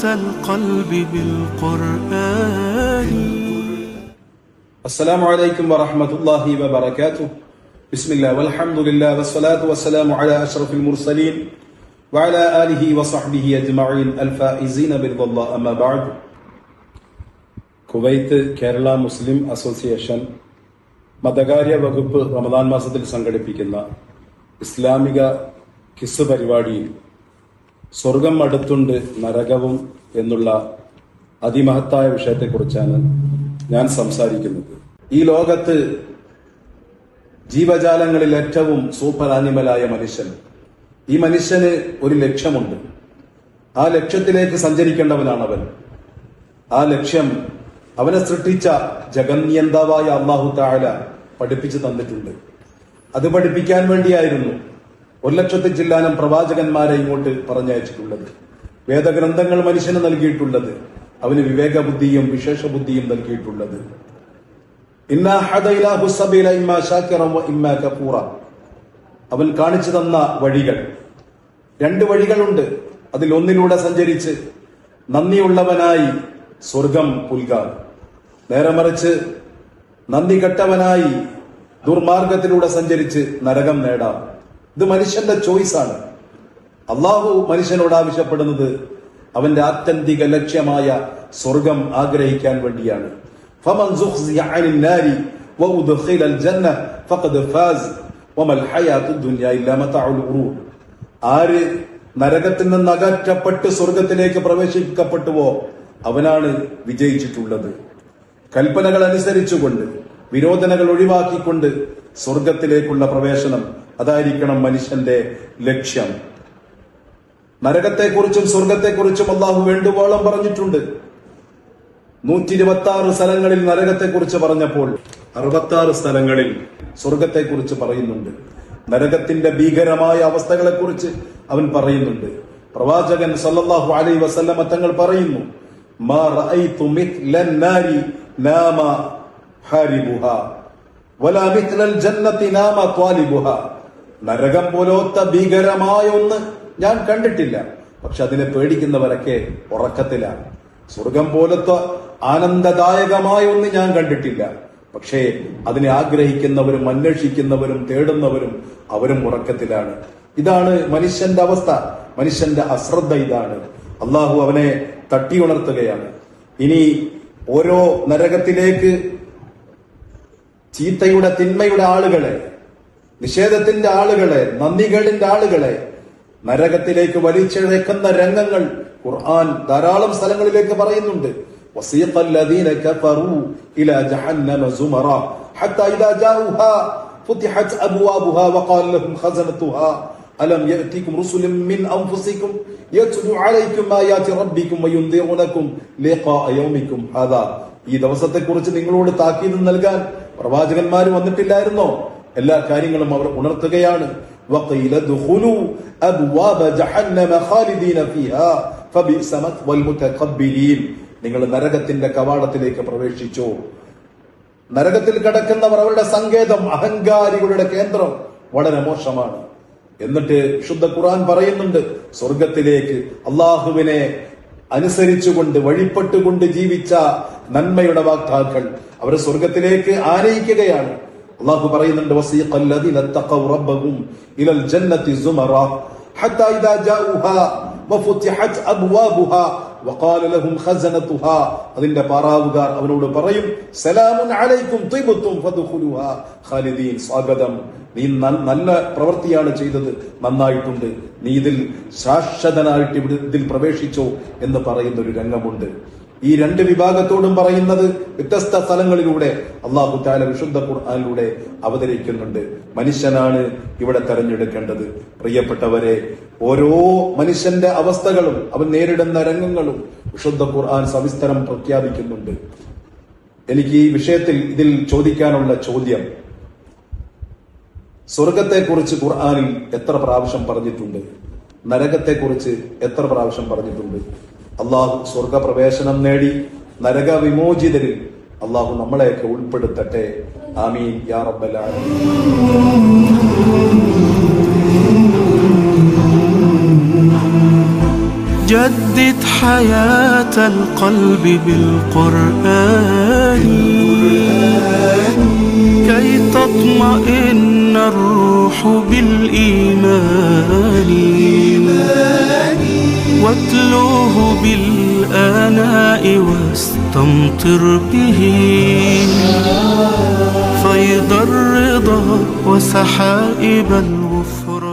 حياة القلب بالقرآن السلام عليكم ورحمة الله وبركاته بسم الله والحمد لله والصلاة والسلام على أشرف المرسلين وعلى آله وصحبه أجمعين الفائزين برضا الله أما بعد Kuwait Kerala മുസ്ലിം association മതകാര്യ വകുപ്പ് റമദാൻ മാസത്തിൽ സംഘടിപ്പിക്കുന്ന ഇസ്ലാമിക കിസ് പരിപാടിയിൽ സ്വർഗം അടുത്തുണ്ട് നരകവും എന്നുള്ള അതിമഹത്തായ വിഷയത്തെക്കുറിച്ചാണ് ഞാൻ സംസാരിക്കുന്നത്. ഈ ലോകത്ത് ജീവജാലങ്ങളിൽ ഏറ്റവും സൂപ്പർ ആനിമലായ മനുഷ്യൻ. ഈ മനുഷ്യന് ഒരു ലക്ഷ്യമുണ്ട്. ആ ലക്ഷ്യത്തിലേക്ക് സഞ്ചരിക്കേണ്ടവനാണ് അവൻ ആ ലക്ഷ്യം അവനെ സൃഷ്ടിച്ച ജഗന്യന്താവായ അള്ളാഹു താഴ പഠിപ്പിച്ചു തന്നിട്ടുണ്ട്. അത് പഠിപ്പിക്കാൻ വേണ്ടിയായിരുന്നു ഒരു ജില്ലാനം പ്രവാചകന്മാരെ ഇങ്ങോട്ട് പറഞ്ഞയച്ചിട്ടുള്ളത്. വേദഗ്രന്ഥങ്ങൾ മനുഷ്യന് നൽകിയിട്ടുള്ളത്. അവന് വിവേക ബുദ്ധിയും വിശേഷ ബുദ്ധിയും നൽകിയിട്ടുള്ളത്. അവൻ കാണിച്ചു തന്ന വഴികൾ. രണ്ട് വഴികളുണ്ട്. അതിൽ ഒന്നിലൂടെ സഞ്ചരിച്ച് നന്ദിയുള്ളവനായി സ്വർഗം പുൽകാം. നേരെ മറിച്ച് നന്ദി കെട്ടവനായി ദുർമാർഗത്തിലൂടെ സഞ്ചരിച്ച് നരകം നേടാം. ഇത് മനുഷ്യന്റെ ചോയ്സാണ് അള്ളാഹു മനുഷ്യനോട് ആവശ്യപ്പെടുന്നത് അവന്റെ ആത്യന്തിക ലക്ഷ്യമായ സ്വർഗം ആഗ്രഹിക്കാൻ വേണ്ടിയാണ്. ആര് നരകത്തിൽ നിന്ന് അകറ്റപ്പെട്ട് സ്വർഗത്തിലേക്ക് പ്രവേശിക്കപ്പെട്ടുവോ അവനാണ് വിജയിച്ചിട്ടുള്ളത്. കൽപ്പനകൾ അനുസരിച്ചുകൊണ്ട് വിരോധനകൾ ഒഴിവാക്കിക്കൊണ്ട് സ്വർഗത്തിലേക്കുള്ള പ്രവേശനം അതായിരിക്കണം മനുഷ്യന്റെ ലക്ഷ്യം. നരകത്തെക്കുറിച്ചും സ്വർഗത്തെക്കുറിച്ചും അള്ളാഹു വേണ്ടുവോളം പറഞ്ഞിട്ടുണ്ട്. നൂറ്റി ഇരുപത്തി ആറ് സ്ഥലങ്ങളിൽ നരകത്തെക്കുറിച്ച് പറഞ്ഞപ്പോൾ അറുപത്തി ആറ് സ്ഥലങ്ങളിൽ സ്വർഗത്തെക്കുറിച്ച് പറയുന്നുണ്ട്. നരകത്തിന്റെ ഭീകരമായ അവസ്ഥകളെക്കുറിച്ച് അവൻ പറയുന്നുണ്ട്. പ്രവാചകൻ സല്ലല്ലാഹു അലൈഹി വസല്ലമ തങ്ങൾ പറയുന്നു ഹാരിബുഹ വലാ മിത്ലൽ ജന്നതി നാമ ത്വാലിബുഹ. നരകം പോലോത്ത ഭീകരമായ ഒന്ന് ഞാൻ കണ്ടിട്ടില്ല. പക്ഷെ അതിനെ പേടിക്കുന്നവരൊക്കെ ഉറക്കത്തിലാണ്. സ്വർഗം പോലത്തെ ആനന്ദദായകമായ ഒന്ന് ഞാൻ കണ്ടിട്ടില്ല. പക്ഷേ അതിനെ ആഗ്രഹിക്കുന്നവരും അന്വേഷിക്കുന്നവരും തേടുന്നവരും അവരും ഉറക്കത്തിലാണ്. ഇതാണ് മനുഷ്യന്റെ അവസ്ഥ. മനുഷ്യന്റെ അശ്രദ്ധ ഇതാണ്. അള്ളാഹു അവനെ തട്ടിയുണർത്തുകയാണ്. ഇനി ഓരോ നരകത്തിലേക്ക് ചീത്തയുടെ തിന്മയുടെ ആളുകളെ നിഷേധത്തിന്റെ ആളുകളെ നന്ദികളിന്റെ ആളുകളെ നരകത്തിലേക്ക് വലിച്ചിഴക്കുന്ന രംഗങ്ങൾ ഖുർആൻ ധാരാളം സ്ഥലങ്ങളിലേക്ക് പറയുന്നുണ്ട് وسيق الذين كفروا إلى جهنم زمرا حتى إذا جاءوها فتحت أبوابها وقال لهم خزنتها ألم يأتيكم رسل من أنفسكم يتلو عليكم آيات ربكم وينذرونكم لقاء يومكم هذا ഈ ദിവസത്തെക്കുറിച്ച് നിങ്ങളോട് താക്കീത് നൽകാൻ പ്രവാചകന്മാർ വന്നിട്ടില്ലായിരുന്നോ എല്ലാ കാര്യങ്ങളും അവർ ഉണർത്തുകയാണ്. നിങ്ങൾ നരകത്തിന്റെ കവാടത്തിലേക്ക് പ്രവേശിച്ചു. നരകത്തിൽ കിടക്കുന്നവർ അവരുടെ സങ്കേതം അഹങ്കാരികളുടെ കേന്ദ്രം വളരെ മോശമാണ്. എന്നിട്ട് വിശുദ്ധ ഖുർആൻ പറയുന്നുണ്ട് സ്വർഗത്തിലേക്ക് അള്ളാഹുവിനെ അനുസരിച്ചുകൊണ്ട് വഴിപ്പെട്ടുകൊണ്ട് ജീവിച്ച നന്മയുടെ വാക്താക്കൾ അവരെ സ്വർഗത്തിലേക്ക് ആനയിക്കുകയാണ്. അള്ളാഹു പറയുന്നുണ്ട് അതിന്റെ പാറാവുകാർ അവനോട് പറയും സലാമുൻ അലൈക്കും സ്വാഗതം. നീ നല്ല പ്രവൃത്തിയാണ് ചെയ്തത് നന്നായിട്ടുണ്ട്. നീ ഇതിൽ ശാശ്വതനായിട്ട് ഇതിൽ പ്രവേശിച്ചോ എന്ന് പറയുന്ന ഒരു രംഗമുണ്ട്. ഈ രണ്ട് വിഭാഗത്തോടും പറയുന്നത് വ്യത്യസ്ത സ്ഥലങ്ങളിലൂടെ അള്ളാഹു താല വിശുദ്ധ ഖുർആാനിലൂടെ അവതരിക്കുന്നുണ്ട്. മനുഷ്യനാണ് ഇവിടെ തെരഞ്ഞെടുക്കേണ്ടത്. പ്രിയപ്പെട്ടവരെ ഓരോ മനുഷ്യന്റെ അവസ്ഥകളും അവൻ നേരിടുന്ന രംഗങ്ങളും വിശുദ്ധ ഖുർആൻ സവിസ്തരം പ്രഖ്യാപിക്കുന്നുണ്ട്. എനിക്ക് ഈ വിഷയത്തിൽ ഇതിൽ ചോദിക്കാനുള്ള ചോദ്യം. സ്വർഗത്തെക്കുറിച്ച് ഖുർആാനിൽ എത്ര പ്രാവശ്യം പറഞ്ഞിട്ടുണ്ട്? നരകത്തെക്കുറിച്ച് എത്ര പ്രാവശ്യം പറഞ്ഞിട്ടുണ്ട്? അള്ളാഹു സ്വർഗപ്രവേശനം നേടി നരക വിമോചിതരിൽ അള്ളാഹു നമ്മളെയൊക്കെ ഉൾപ്പെടുത്തട്ടെ ആമീൻ യാ റബ്ബൽ ആലമീൻ جدد حياة القلب بالقرآن كي تطمئن الروح بالإيمان واتلوه بالآناء واستمطر به. فيض الرضا وسحائب الوحى